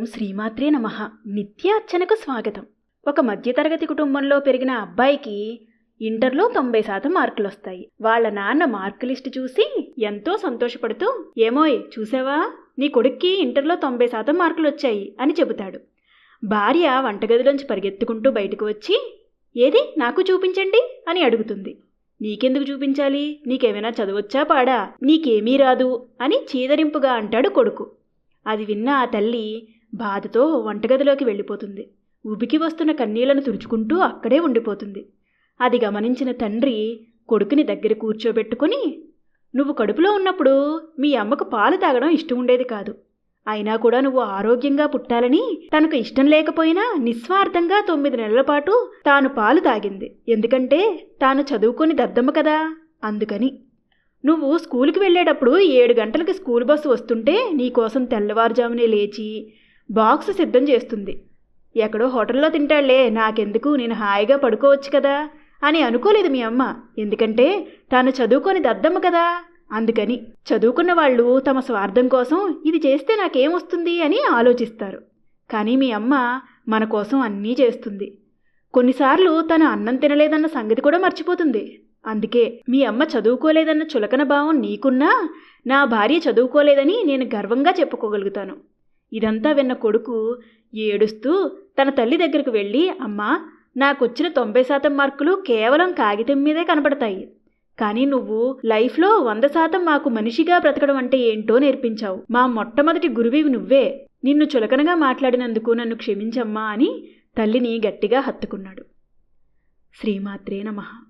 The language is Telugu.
ఓం శ్రీమాత్రే నమ. నిత్యార్చనకు స్వాగతం. ఒక మధ్యతరగతి కుటుంబంలో పెరిగిన అబ్బాయికి ఇంటర్లో తొంభై శాతం మార్కులు వస్తాయి వాళ్ళ నాన్న మార్కు లిస్ట్ చూసి ఎంతో సంతోషపడుతూ ఏమోయ్ చూసావా? నీ కొడుక్కి ఇంటర్లో తొంభై శాతం మార్కులు వచ్చాయి అని చెబుతాడు. భార్య వంటగదిలోంచి పరిగెత్తుకుంటూ బయటకు వచ్చి ఏది? నాకు చూపించండి అని అడుగుతుంది. నీకెందుకు చూపించాలి? నీకేమైనా చదవచ్చా పాడా? నీకేమీ రాదు అని చీదరింపుగా అంటాడు కొడుకు. అది విన్న ఆ తల్లి బాధతో వంటగదిలోకి వెళ్ళిపోతుంది. ఉబికి వస్తున్న కన్నీళ్ళను తుడుచుకుంటూ అక్కడే ఉండిపోతుంది. అది గమనించిన తండ్రి కొడుకుని దగ్గర కూర్చోబెట్టుకుని నువ్వు కడుపులో ఉన్నప్పుడు మీ అమ్మకు పాలు తాగడం ఇష్టం ఉండేది కాదు. అయినా కూడా నువ్వు ఆరోగ్యంగా పుట్టాలని తనకు ఇష్టం లేకపోయినా నిస్వార్థంగా తొమ్మిది నెలల పాటు తాను పాలు తాగింది. ఎందుకంటే తాను చదువుకొని దద్దమ్మ కదా అందుకని. నువ్వు స్కూల్కి వెళ్ళేటప్పుడు ఏడు గంటలకి స్కూల్ బస్సు వస్తుంటే నీకోసం తెల్లవారుజామునే లేచి బాక్స్ సిద్ధం చేస్తుంది. ఎక్కడో హోటల్లో తింటాళ్ళే నాకెందుకు? నేను హాయిగా పడుకోవచ్చు కదా? అని అనుకోలేదు మీ అమ్మ. ఎందుకంటే తాను చదువుకొని దద్దమ్మ కదా? అందుకని చదువుకున్న వాళ్ళు తమ స్వార్థం కోసం ఇది చేస్తే నాకేమొస్తుంది అని ఆలోచిస్తారు. కానీ మీ అమ్మ మన కోసం అన్నీ చేస్తుంది. కొన్నిసార్లు తను అన్నం తినలేదన్న సంగతి కూడా మర్చిపోతుంది. అందుకే మీ అమ్మ చదువుకోలేదన్న చులకన భావం నీకున్నా నా భార్య చదువుకోలేదని నేను గర్వంగా చెప్పుకోగలుగుతాను. ఇదంతా విన్న కొడుకు ఏడుస్తూ తన తల్లి దగ్గరకు వెళ్ళి అమ్మా నాకొచ్చిన తొంభై శాతం మార్కులు కేవలం కాగితం మీదే కనపడతాయి. కానీ నువ్వు లైఫ్లో వంద శాతం మాకు మనిషిగా బ్రతకడం అంటే ఏంటో నేర్పించావు. మా మొట్టమొదటి గురువివి నువ్వే. నిన్ను చులకనగా మాట్లాడినందుకు నన్ను క్షమించమ్మా అని తల్లిని గట్టిగా హత్తుకున్నాడు. శ్రీమాత్రే నమః.